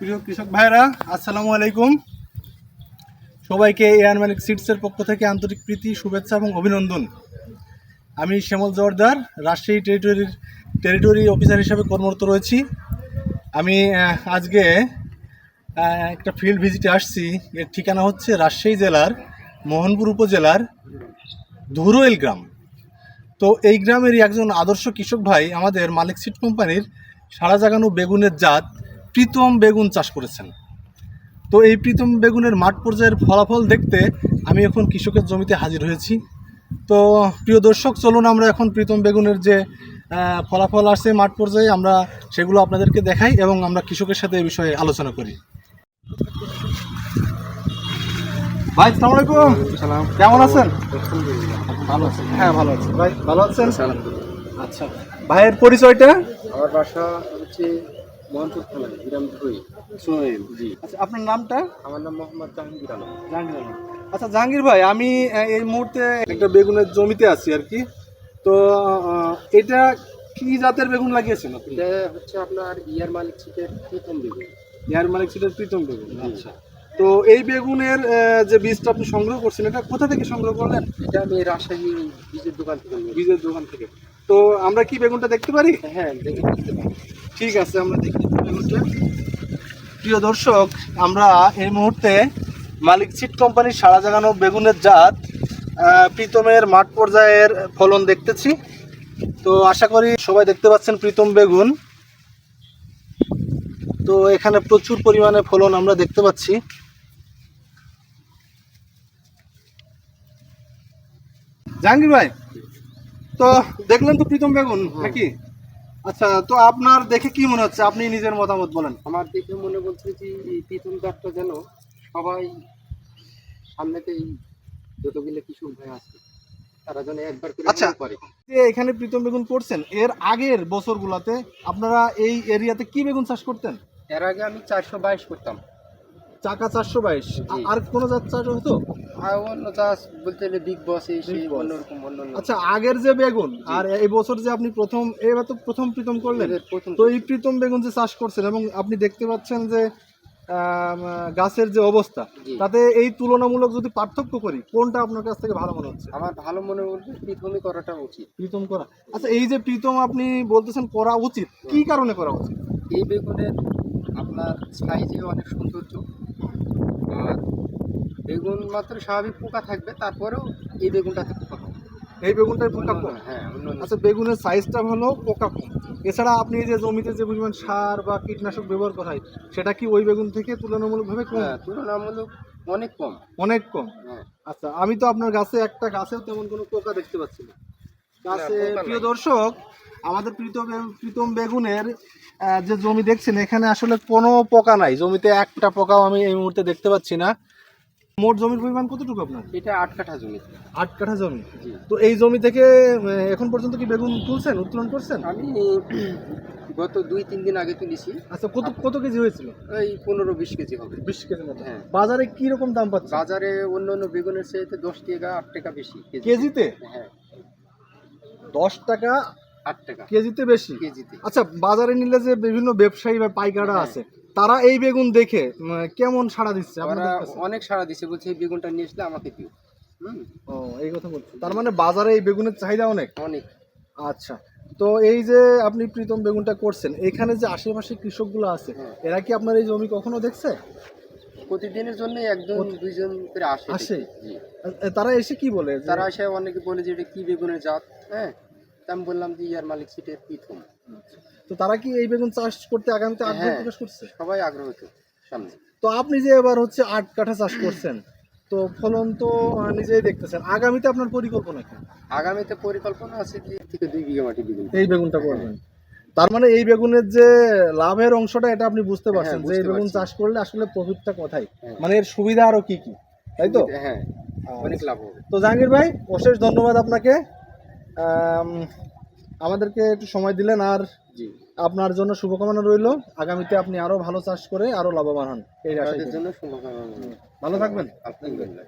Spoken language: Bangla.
প্রিয় কৃষক ভাইরা আসসালামু আলাইকুম। সবাইকে এয়ার মালিক সিডসের পক্ষ থেকে আন্তরিক প্রীতি, শুভেচ্ছা এবং অভিনন্দন। আমি শ্যামল জোয়ারদার রাজশাহী টেরিটরির টেরিটরি অফিসার হিসেবে কর্মরত রয়েছি। আমি আজকে একটা ফিল্ড ভিজিটে আসছি। এর ঠিকানা হচ্ছে রাজশাহী জেলার মোহনপুর উপজেলার ধুরোয়েল গ্রাম। তো এই গ্রামেরই একজন আদর্শ কৃষক ভাই আমাদের মালিক সিড কোম্পানির সারা জাগানো বেগুনের জাত প্রীতম বেগুন চাষ করেছেন। তো এই প্রীতম বেগুনের মাঠ পর্যায়ের ফলাফল দেখতে আমি এখন কৃষকের জমিতে হাজির হয়েছি। তো প্রিয় দর্শক চলুন আমরা এখন প্রীতম বেগুনের যে ফলাফল আসছে মাঠ পর্যায়ে আমরা সেগুলো আপনাদেরকে দেখাই এবং আমরা কৃষকের সাথে এই বিষয়ে আলোচনা করি। ভাই সালাম আলাইকুম। কেমন আছেন? ভালো আছেন হ্যাঁ ভালো আছি। ভাই ভালো আছেন? আচ্ছা। ভাইয়ের পরিচয়টা? আমার বাসা হচ্ছে মোহনপুর থানায় ধুই সোহেল জি আচ্ছা আপনার নামটা? আমার নাম মোহাম্মদ জাহাঙ্গীর আলম। জাহাঙ্গীর আলম। আচ্ছা জাহাঙ্গীর ভাই আমি এই মুহূর্তে একটা বেগুনের জমিতে আছি আর কি। তো এটা কি জাতের বেগুন লাগিয়েছেন আপনি? এটা হচ্ছে আপনার ইয়ার মালিক ছিটের প্রথম বেগুন। ইয়ার মালিক সিটের প্রীতম বেগুন আচ্ছা। তো এই বেগুনের যে বীজটা আপনি সংগ্রহ করছেন এটা কোথা থেকে সংগ্রহ করলেন? এটা আমি রাজশাহী বীজের দোকান থেকে বীজের দোকান থেকে। তো আমরা কি বেগুনটা দেখতে পারি? হ্যাঁ দেখে নিতে পারি। ঠিক আছে আমরা দেখি। প্রিয় দর্শক, আমরা এই মুহূর্তে মালিক সিট কোম্পানির সারা জাগানো বেগুনের জাত প্রীতমের মাঠ পর্যায়ের ফলন দেখতেছি। তো আশা করি সবাই দেখতে পাচ্ছেন প্রীতম বেগুন। তো এখানে প্রচুর পরিমাণে ফলন আমরা দেখতে পাচ্ছি। জাহাঙ্গীর ভাই, তো দেখলেন তো প্রীতম বেগুন, নাকি? আচ্ছা তো আপনার দেখে কি মনে হচ্ছে? আপনি নিজের মতামত বলেন। আমার দেখে মনে বলছে যে এই প্রথম জাতটা যেন সবাই সামনেতেই যতগুলো কৃষক ভাই আছে তারা যেন একবার করে আচ্ছা। করে। যে এখানে প্রীতম বেগুন করছেন এর আগের বছরগুলোতে আপনারা এই এরিয়াতে কি বেগুন চাষ করতেন? এর আগে আমি চারশো বাইশ করতাম। চাকা চারশো বাইশ। আর কোনো জাত চাষ হতো? অন্য চাষ বলতে গেলে বিগ বস এই সেই অন্যরকম অন্য আচ্ছা আগের যে বেগুন আর এই বছর যে আপনি প্রথম এবার তো প্রথম প্রীতম করলেন। তো এই প্রীতম বেগুন যে চাষ করছেন এবং আপনি দেখতে পাচ্ছেন যে গাছের যে অবস্থা তাতে এই তুলনামূলক যদি পার্থক্য করি কোনটা আপনার কাছ থেকে ভালো মনে হচ্ছে? আমার ভালো মনে বলতে প্রথমই করাটা উচিত। প্রীতম করা। আচ্ছা এই যে প্রীতম আপনি বলতেছেন করা উচিত কি কারণে করা উচিত? এই বেগুনের আপনার সাইজে অনেক সৌন্দর্য। আর বেগুন মাত্র স্বাভাবিক পোকা থাকবে তারপরেও এই বেগুনটাতে পোকা কম এই বেগুনটার পোকা কম? হ্যাঁ অন্য- আচ্ছা বেগুনের সাইজটা ভালো পোকা কম। এছাড়া আপনি যে জমিতে যে পরিমাণ সার বা কীটনাশক ব্যবহার করা হয় সেটা কি ওই বেগুন থেকে তুলনামূলকভাবে কম? হ্যাঁ তুলনামূলক অনেক কম। অনেক কম? হ্যাঁ। আচ্ছা আমি তো আপনার গাছে একটা গাছেও তেমন কোনো পোকা দেখতে পাচ্ছি না। গাছে প্রিয় দর্শক আমাদের প্রীতম প্রীতম বেগুনের যে জমি দেখছেন এখানে আসলে কোনো পোকা নাই। জমিতে একটা পোকাও আমি এই মুহূর্তে দেখতে পাচ্ছি না। মোট জমির পরিমাণ কতটুকু আপনার? এটা আট কাঠা জমি। আট কাঠা জমি। তো এই জমি থেকে এখন পর্যন্ত কি বেগুন তুলছেন উত্তোলন করছেন? আমি গত দুই তিন দিন আগে তুলেছি। আচ্ছা কত কত কেজি হয়েছিল? এই পনেরো বিশ কেজি হবে। বিশ কেজি মতো। হ্যাঁ। বাজারে কি রকম দাম পাচ্ছে? বাজারে অন্য অন্য বেগুনের চাইতে দশ টাকা আট টাকা বেশি কেজিতে? হ্যাঁ। দশ টাকা আট টাকা। কেজিতে বেশি? কেজিতে। আচ্ছা বাজারে নিলে যে বিভিন্ন ব্যবসায়ী বা পাইকাররা হ্যাঁ। আছে তারা এই বেগুন দেখে কেমন সাড়া দিচ্ছে? ওরা অনেক সাড়া দিচ্ছে বলছে এই বেগুনটা নিয়ে আসলে আমাকে দিও। হুম? ও এই কথা বলছে। তার মানে বাজারে এই বেগুনের চাহিদা অনেক? অনেক। আচ্ছা তো এই যে আপনি প্রীতম বেগুনটা করছেন এখানে যে আশেপাশে কৃষকগুলো আছে হ্যাঁ। এরা কি আপনার এই জমি কখনো দেখছে? প্রতিদিনের জন্য একজন দুইজন করে আসে আসে? তারা এসে কি বলে? তারা এসে অনেকে বলে যে এটা কি বেগুনের জাত? হ্যাঁ? আমি বললাম যে ইয়ার মালিক সিটের প্রথম তো তারা কি এই বেগুন চাষ করতে আগামীতে আগ্রহ হ্যাঁ। প্রকাশ করছে? সবাই আগ্রহী সামনে। তো আপনি যে এবার হচ্ছে আট কাঠা চাষ করছেন তো ফলন তো নিজেই দেখতেছেন। আগামীতে আপনার পরিকল্পনা কি? আগামীতে পরিকল্পনা আছে যে থেকে দুই বিঘা মাটি বেগুন এই বেগুনটা করবেন। তার মানে এই বেগুনের যে লাভের অংশটা এটা আপনি বুঝতে পারছেন হ্যাঁ, যে এই বেগুন চাষ করলে আসলে প্রফিটটা কোথায়? হ্যাঁ। মানে এর সুবিধা আরও কি কি? তাই তো? হ্যাঁ অনেক লাভ হবে। তো জাহাঙ্গীর ভাই অশেষ ধন্যবাদ আপনাকে। আমাদেরকে একটু সময় দিলেন আর আপনার জন্য শুভকামনা রইল। আগামীতে আপনি আরও ভালো চাষ করে আরও লাভবান হন। এই জন্য ভালো থাকবেন।